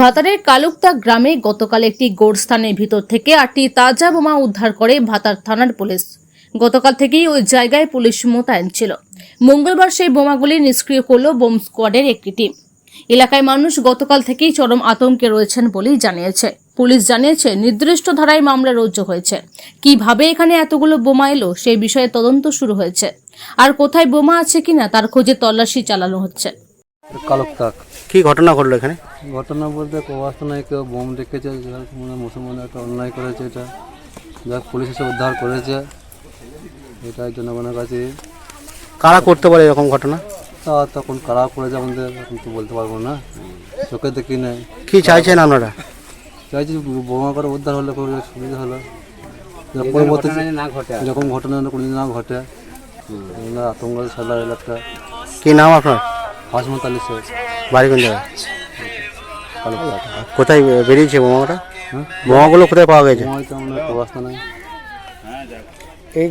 ভাতারের কালুকতা গ্রামে গতকাল একটি গোরস্থানের ভিতর থেকে আটটি তাজা বোমা উদ্ধার করে ভাতার থানার পুলিশ। গতকাল থেকেই ওই জায়গায় পুলিশ মোতায়েন ছিল। মঙ্গলবার সেই বোমাগুলি নিষ্ক্রিয় করল বোম স্কোয়াডের একটি টিম। এলাকায় মানুষ গতকাল থেকেই চরম আতঙ্কে রয়েছেন বলেই জানিয়েছে। পুলিশ জানিয়েছে, নির্দিষ্ট ধারায় মামলা রুজু হয়েছে। কীভাবে এখানে এতগুলো বোমা এলো সেই বিষয়ে তদন্ত শুরু হয়েছে। আর কোথায় বোমা আছে কিনা তার খোঁজে তল্লাশি চালানো হচ্ছে। কালক তাক কি ঘটনা ঘটলো এখানে? ঘটনা বলতে কবাস্তানায় কেউ বোম রেখেছে মানে মুসলমান একটা অন্যায় করেছে এটা। যাক পুলিশ এসে উদ্ধার করেছে। এটা জনগণের কাছে কারা করতে পারে এরকম ঘটনা? তা তখন কারা করেছে আমাদের এখন তো বলতে পারব না। চোখে দেখি নাই। কি চাইছেন আপনারা? চাইছি বোমা করে উদ্ধার হলে খুব সুবিধা হলো। পরবর্তী এরকম ঘটনা কোনোদিন না ঘটে আতঙ্ক সাদা এলাকা কি নাম আপনার? হাসমত আলী শেখ বাড়ি কোন জায়গায় কোথায় বেরিয়েছে বোমাটা? বোমাগুলো কোথায় পাওয়া গেছে? বোমা আমরা এই